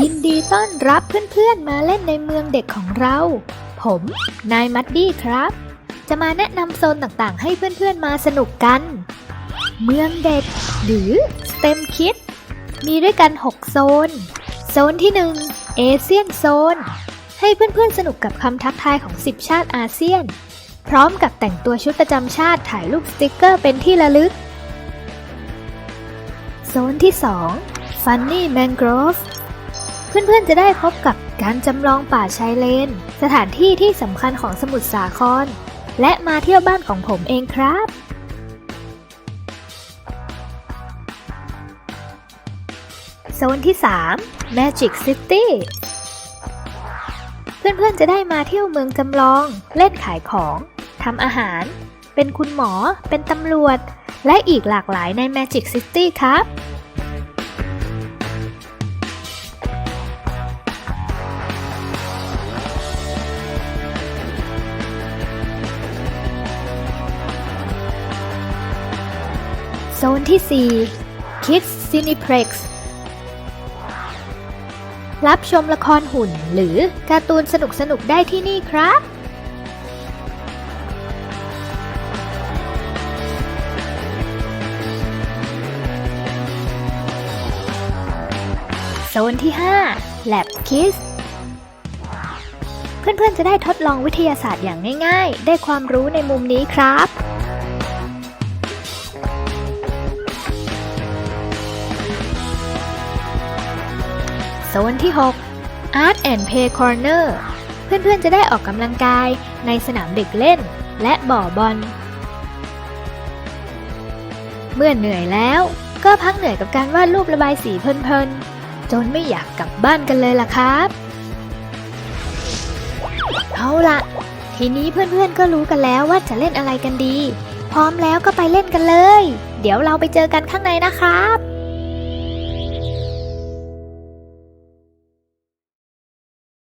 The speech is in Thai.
ยินดีต้อนรับเพื่อนๆมาเล่นในเมืองเด็กของเรา ผม นายมัดดี้ครับ จะมาแนะนำโซนต่างๆ ให้เพื่อนๆมาสนุกกัน เมืองเด็ก หรือ STEM Kids มีด้วยกัน 6 โซน โซนที่ 1 เอเชียนโซน ให้เพื่อนๆสนุกกับคำทักทายของ 10 ชาติอาเซียน พร้อมกับแต่งตัวชุดประจำชาติถ่ายรูปสติกเกอร์เป็นที่ระลึก โซนที่ 2 Funny Mangrove เพื่อนๆจะได้พบกับการจำลองป่าชายเลน สถานที่ที่สำคัญของสมุทรสาคร และมาเที่ยวบ้านของผมเองครับโซนที่ 3 Magic City เพื่อนๆจะได้มาเที่ยวเมืองจำลอง เล่นขายของ ทำอาหาร เป็นคุณหมอ เป็นตำรวจ และอีกหลากหลายใน Magic City ครับ โซนที่ 4 Kids Cineplex รับชมละครหุ่นหรือการ์ตูนสนุกๆได้ที่นี่ครับ โซนที่ 5 Lab Kids เพื่อนๆจะได้ทดลองวิทยาศาสตร์อย่างง่ายๆ ได้ความรู้ในมุมนี้ครับ ซนที่ 6 Art and Play Corner เพื่อนๆจะได้ออกกำลังกายในสนามเด็กเล่น และบ่อบอล เมื่อเหนื่อยแล้วก็พักเหนื่อยกับการวาดรูประบายสีเพลินๆ จนไม่อยากกลับบ้านกันเลยล่ะครับ เอาละทีนี้เพื่อนๆก็รู้กันแล้วว่าจะเล่นอะไรกันดี พร้อมแล้วก็ไปเล่นกันเลย เดี๋ยวเราไปเจอกันข้างในนะครับ